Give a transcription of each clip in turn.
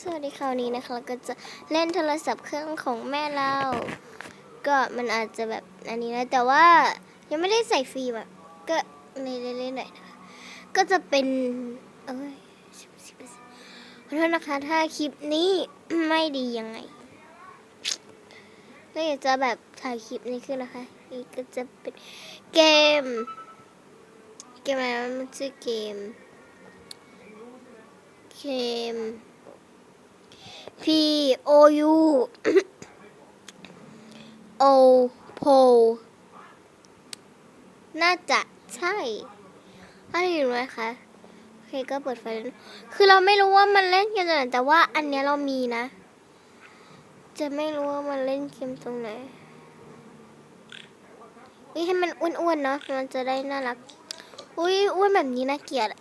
สวัสดีคราวนี้นะคะ เราก็จะเล่นโทรศัพท์เครื่องของแม่เรา ก็มันอาจจะแบบอันนี้นะแต่ว่ายังไม่ได้ใส่ฟิล์มอะก็เล่นๆหน่อยนะคะก็จะเป็นเอ้ยขอโทษนะคะถ้าคลิปนี้ไม่ดียังไงก็อยากจะแบบถ่ายคลิปนี้ขึ้นนะคะนี่ก็จะเป็นเกม เกมอะไรมันชื่อเกมเกม P O U O P O น่าจะใช่อะไรอยู่ไหมคะโอเคก็เปิดไฟแล้วคือเราไม่รู้ว่ามันเล่นเกมตรงไหนแต่ว่าอันเนี้ยเรามีนะ จะไม่รู้ว่ามันเล่นเกมตรงไหนนี่ให้มันอ้วนๆเนาะมันจะได้น่ารัก อุ้ยอ้วนแบบนี้น่าเกลียดอะ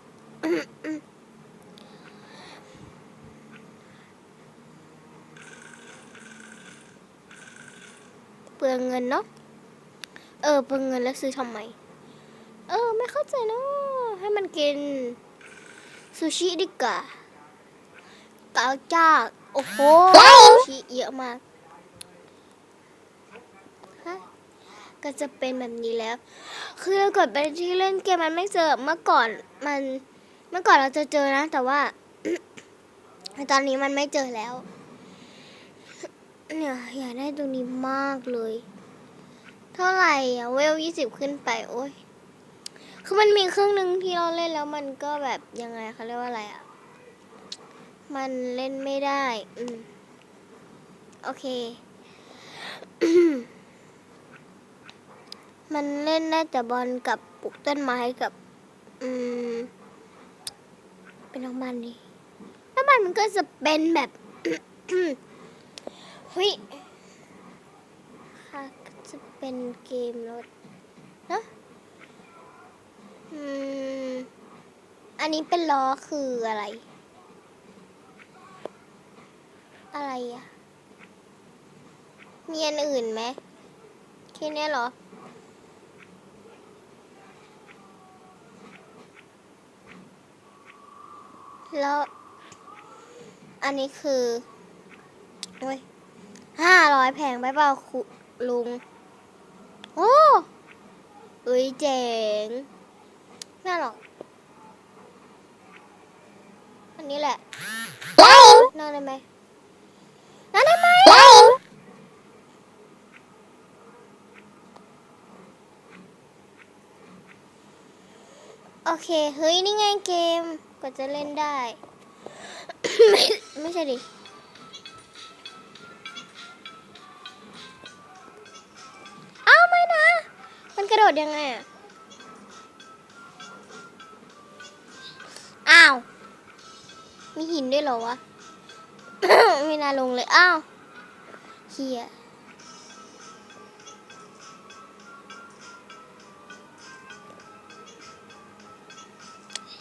เปลืองเงินเนาะเออเปลืองเงินแล้วซื้อทำไมเออ ไม่เข้าใจเนาะให้มันกินซูชิดีกว่าเกาจ้าโอ้โหซูชิเยอะมากฮะก็จะเป็นแบบนี้แล้ว คือเรากดไปที่เล่นเกมมันไม่เจอ เมื่อก่อนมัน เมื่อก่อนเราจะเจอนะ แต่ว่า ตอนนี้มันไม่เจอแล้ว เนี่ยอยากได้ตรงนี้มากเลย เท่าไหร่อะเวลยี่สิบขึ้นไป โอ้ยคือมันมีเครื่องหนึ่งที่เราเล่นแล้วมันก็แบบยังไงเขาเรียกว่าอะไรอะมันเล่นไม่ได้ อืม โอเค มันเล่นได้แต่บอลกับปลูกต้นไม้กับ อืม เป็นน้ำมันนี่น้ำมันมันก็จะเป็นแบบ เฮ้ยค่ะจะเป็นเกมรถนะอืม อันนี้เป็นล้อคืออะไร อะไรอะมีอันอื่นไหมแค่เนี้ยเหรอแล้วอันนี้คือโอ้ย ห้าร้อยแพงไปเปล่าคุลุง โอ้เอ้ยเจ๋งน่าหรอก อันนี้แหละน่าได้ไหมน่าได้ไหมโอเค เฮ้ย นี่ไงเกมกว่าจะเล่นได้ ไม่ไม่ใช่ดิ โดดยังไงอะอ้าว มีหินด้วยเหรอวะ ไม่น่าลงเลย อ้าวเฮีย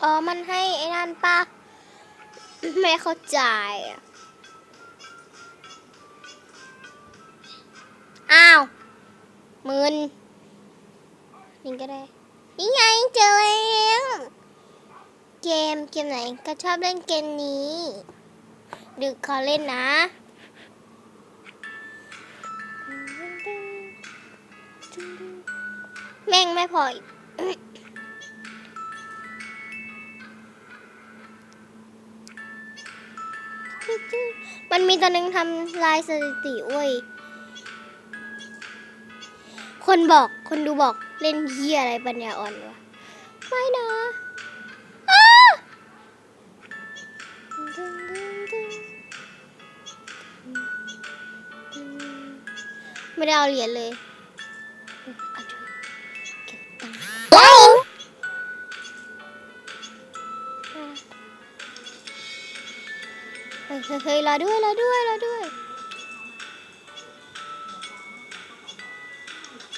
อ๋อ มันให้ไอ้นั่นปะไม่เข้าใจอะอ้าวมืน นี่ก็ได้นี่ไงเจอแล้วเกมเกมไหนก็ชอบเล่นเกมนี้ดึกขอเล่นนะแม่งไม่พออีกมันมีตอนนึงทำลายสถิติเว้ย คนบอกคนดูบอกเล่นเฮียอะไรปัญญาอ่อนวะไม่นะอ้าไม่ได้เอาเหรียญเลยเอาเถอะเก็บตังค์เฮ้ยเฮ้ยเฮ้ยรอด้วยรอด้วยรอด้วย